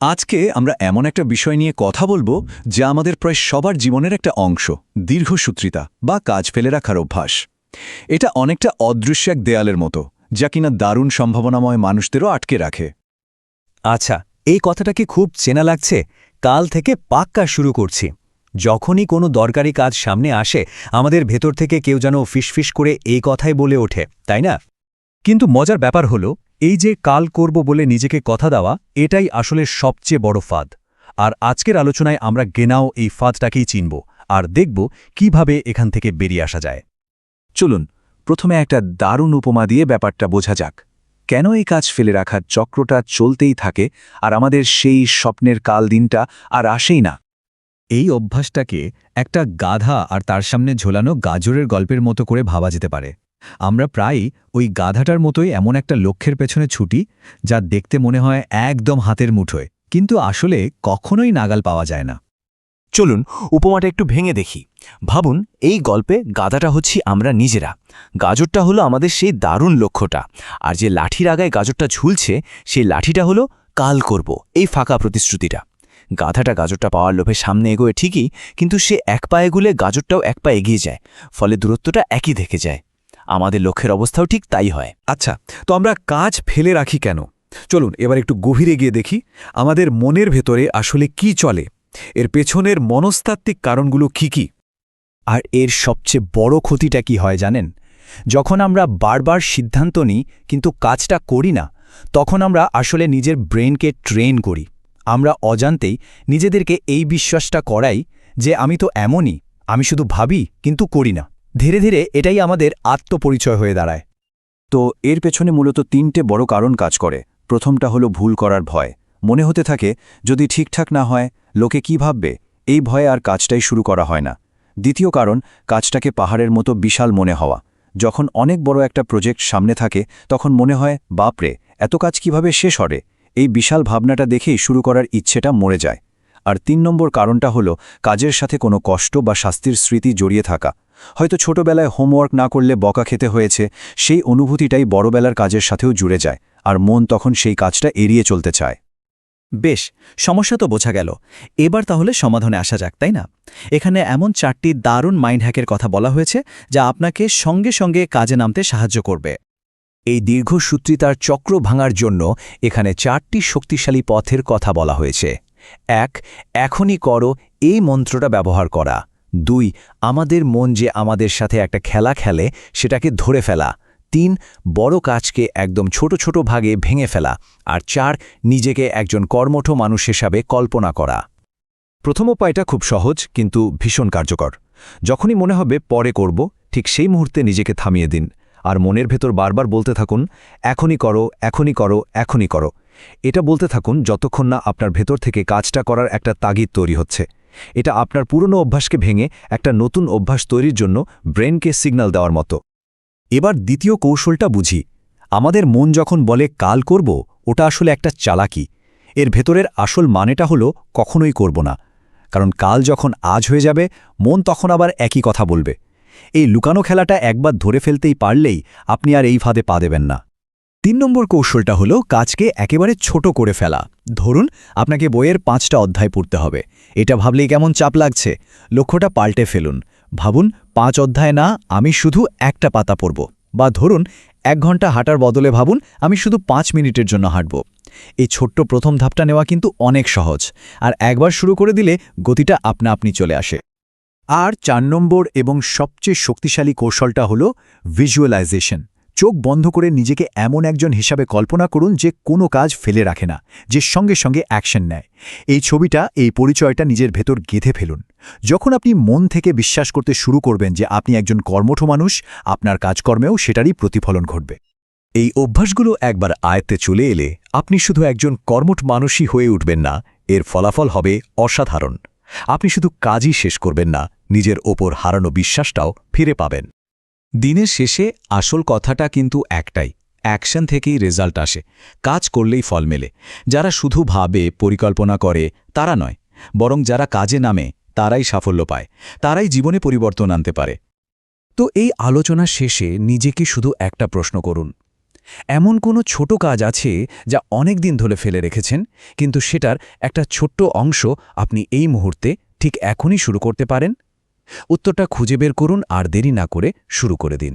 আজকে আমরা এমন একটা বিষয় নিয়ে কথা বলব যা আমাদের প্রায় সবার জীবনের একটা অংশ, দীর্ঘসূত্রিতা বা কাজ ফেলে রাখার অভ্যাস। এটা অনেকটা অদৃশ্য এক দেয়ালের মতো, যা কিনা দারুণ সম্ভাবনাময় মানুষদেরও আটকে রাখে। আচ্ছা এই কথাটা কি খুব চেনা লাগছে? কাল থেকে পাক্কা শুরু করছি। যখনই কোনো দরকারি কাজ সামনে আসে, আমাদের ভেতর থেকে কেউ যেন ফিসফিস করে এই কথাই বলে ওঠে, তাই না? কিন্তু মজার ব্যাপার হলো এই যে কাল করব বলে নিজেকে কথা দেওয়া, এটাই আসলে সবচেয়ে বড় ফাঁদ। আর আজকের আলোচনায় আমরা গেনাও এই ফাঁদটাকেই চিনব আর দেখব কীভাবে এখান থেকে বেরিয়ে আসা যায়। চলুন, প্রথমে একটা দারুণ উপমা দিয়ে ব্যাপারটা বোঝা যাক। কেন এই কাজ ফেলে রাখার চক্রটা চলতেই থাকে আর আমাদের সেই স্বপ্নের কাল দিনটা আর আসেই না? এই অভ্যাসটাকে একটা গাধা আর তার সামনে ঝোলানো গাজরের গল্পের মতো করে ভাবা যেতে পারে। আমরা প্রায়ই ওই গাধাটার মতোই এমন একটা লক্ষ্যের পেছনে ছুটি যা দেখতে মনে হয় একদম হাতের মুঠোয়, কিন্তু আসলে কখনোই নাগাল পাওয়া যায় না। চলুন উপমাটা একটু ভেঙে দেখি। ভাবুন, এই গল্পে গাধাটা হচ্ছি আমরা নিজেরা। গাজরটা হলো আমাদের সেই দারুণ লক্ষ্যটা, আর যে লাঠির আগায় গাজরটা ঝুলছে, সেই লাঠিটা হলো কাল করব, এই ফাঁকা প্রতিশ্রুতিটা। গাধাটা গাজরটা পাওয়ার লোভে সামনে এগোয় ঠিকই, কিন্তু সে এক পায়ে গুলে গাজরটাও এক পা এগিয়ে যায়, ফলে দূরত্বটা একই দেখে যায়। আমাদের লক্ষ্যের অবস্থাও ঠিক তাই হয়। আচ্ছা তো আমরা কাজ ফেলে রাখি কেন? চলুন এবার একটু গভীরে গিয়ে দেখি আমাদের মনের ভেতরে আসলে কি চলে। এর পেছনের মনস্তাত্ত্বিক কারণগুলো কি কি? আর এর সবচেয়ে বড় ক্ষতিটা কি হয় জানেন? যখন আমরা বারবার সিদ্ধান্ত নিই কিন্তু কাজটা করি না তখন আমরা আসলে নিজের ব্রেনকে ট্রেন করি। আমরা অজান্তেই নিজেদেরকে এই বিশ্বাসটা করাই যে আমি তো এমনই আমি শুধু ভাবি কিন্তু করি না। ধীরে ধীরে এটাই আমাদের আত্মপরিচয় হয়ে দাঁড়ায়। তো এর পেছনে মূলত তিনটে বড় কারণ কাজ করে। প্রথমটা হলো ভুল করার ভয়। মনে হতে থাকে, যদি ঠিকঠাক না হয়, লোকে কি ভাববে? এই ভয়ে আর কাজটাই শুরু করা হয় না। দ্বিতীয় কারণ, কাজটাকে পাহাড়ের মতো বিশাল মনে হওয়া। যখন অনেক বড় একটা প্রজেক্ট সামনে থাকে, তখন মনে হয় বাপরে এত কাজ কীভাবে শেষ হবে? এই বিশাল ভাবনাটা দেখেই শুরু করার ইচ্ছেটা মরে যায়। আর তিন নম্বর কারণটা হলো, কাজের সাথে কোনো কষ্ট বা শাস্তির স্মৃতি জড়িয়ে থাকা। হয়তো ছোটবেলায় হোমওয়ার্ক না করলে বকা খেতে হয়েছে, সেই অনুভূতিটাই বড়বেলার কাজের সাথেও জুড়ে যায়, আর মন তখন সেই কাজটা এড়িয়ে চলতে চায়। বেশ, সমস্যা তো বোঝা গেল। এবার তাহলে সমাধানে আসা যাক, তাই না? এখানে এমন চারটি দারুণ মাইন্ড হ্যাকের কথা বলা হয়েছে, যা আপনাকে সঙ্গে সঙ্গে কাজে নামতে সাহায্য করবে। এই দীর্ঘ দীর্ঘসূত্রিতার চক্র ভাঙার জন্য এখানে চারটি শক্তিশালী পথের কথা বলা হয়েছে। এক, এখনই করো, এই মন্ত্রটা ব্যবহার করা। দুই, আমাদের মন যে আমাদের সাথে একটা খেলা খেলে, সেটাকে ধরে ফেলা। তিন, বড় কাজকে একদম ছোট ছোট ভাগে ভেঙে ফেলা। আর চার, নিজেকে একজন কর্মঠ মানুষ হিসাবে কল্পনা করা। প্রথম উপায়টা খুব সহজ, কিন্তু ভীষণ কার্যকর। যখনই মনে হবে পরে করব, ঠিক সেই মুহূর্তে নিজেকে থামিয়ে দিন। আর মনের ভেতর বারবার বলতে থাকুন, এখনই করো এখনই করো এখনই করো। এটা বলতে থাকুন যতক্ষণ না আপনার ভেতর থেকে কাজটা করার একটা তাগিদ তৈরি হচ্ছে। এটা আপনার পুরনো অভ্যাসকে ভেঙে একটা নতুন অভ্যাস তৈরির জন্য ব্রেনকে সিগন্যাল দেওয়ার মতো। এবার দ্বিতীয় কৌশলটা বুঝি। আমাদের মন যখন বলে কাল করব, ওটা আসলে একটা চালাকি। এর ভেতরের আসল মানেটা হলো কখনোই করব না। কারণ কাল যখন আজ হয়ে যাবে, মন তখন আবার একই কথা বলবে। এই লুকানো খেলাটা একবার ধরে ফেলতেই পারলেই আপনি আর এই ফাঁদে পা দেবেন না। তিন নম্বর কৌশলটা হলো কাজকে একেবারে ছোট করে ফেলা। ধরুন, আপনাকে বইয়ের পাঁচটা অধ্যায় পড়তে হবে। এটা ভাবলেই কেমন চাপ লাগছে। লক্ষ্যটা পাল্টে ফেলুন। ভাবুন, পাঁচ অধ্যায় না, আমি শুধু একটা পাতা পড়ব। বা ধরুন, এক ঘণ্টা হাঁটার বদলে ভাবুন, আমি শুধু পাঁচ মিনিটের জন্য হাঁটব। এই ছোট্ট প্রথম ধাপটা নেওয়া কিন্তু অনেক সহজ। আর একবার শুরু করে দিলে গতিটা আপনা আপনি চলে আসে। আর চার নম্বর এবং সবচেয়ে শক্তিশালী কৌশলটা হল ভিজুয়ালাইজেশন চোখ বন্ধ করে নিজেকে এমন একজন হিসাবে কল্পনা করুন যে কোনো কাজ ফেলে রাখে না, যে সঙ্গে সঙ্গে অ্যাকশন নেয়। এই ছবিটা, এই পরিচয়টা নিজের ভেতর গেঁথে ফেলুন। যখন আপনি মন থেকে বিশ্বাস করতে শুরু করবেন যে আপনি একজন কর্মঠ মানুষ, আপনার কাজকর্মেও সেটারই প্রতিফলন ঘটবে। এই অভ্যাসগুলো একবার আয়ত্তে চলে এলে আপনি শুধু একজন কর্মঠ মানুষই হয়ে উঠবেন না, এর ফলাফল হবে অসাধারণ। আপনি শুধু কাজই শেষ করবেন না, নিজের ওপর হারানো বিশ্বাসটাও ফিরে পাবেন। দিনের শেষে আসল কথাটা কিন্তু একটাই, অ্যাকশন থেকেই রেজাল্ট আসে। কাজ করলেই ফল মেলে। যারা শুধু ভাবে, পরিকল্পনা করে, তারা নয়। বরং যারা কাজে নামে, তারাই সাফল্য পায়। তারাই জীবনে পরিবর্তন আনতে পারে। তো এই আলোচনা শেষে নিজেকে শুধু একটা প্রশ্ন করুন। এমন কোনো ছোট কাজ আছে যা অনেক দিন ধরে ফেলে রেখেছেন, কিন্তু সেটার একটা ছোট্ট অংশ আপনি এই মুহূর্তে ঠিক এখনই শুরু করতে পারেন? উত্তরটা খুঁজে বের করুন আর দেরি না করে শুরু করে দিন।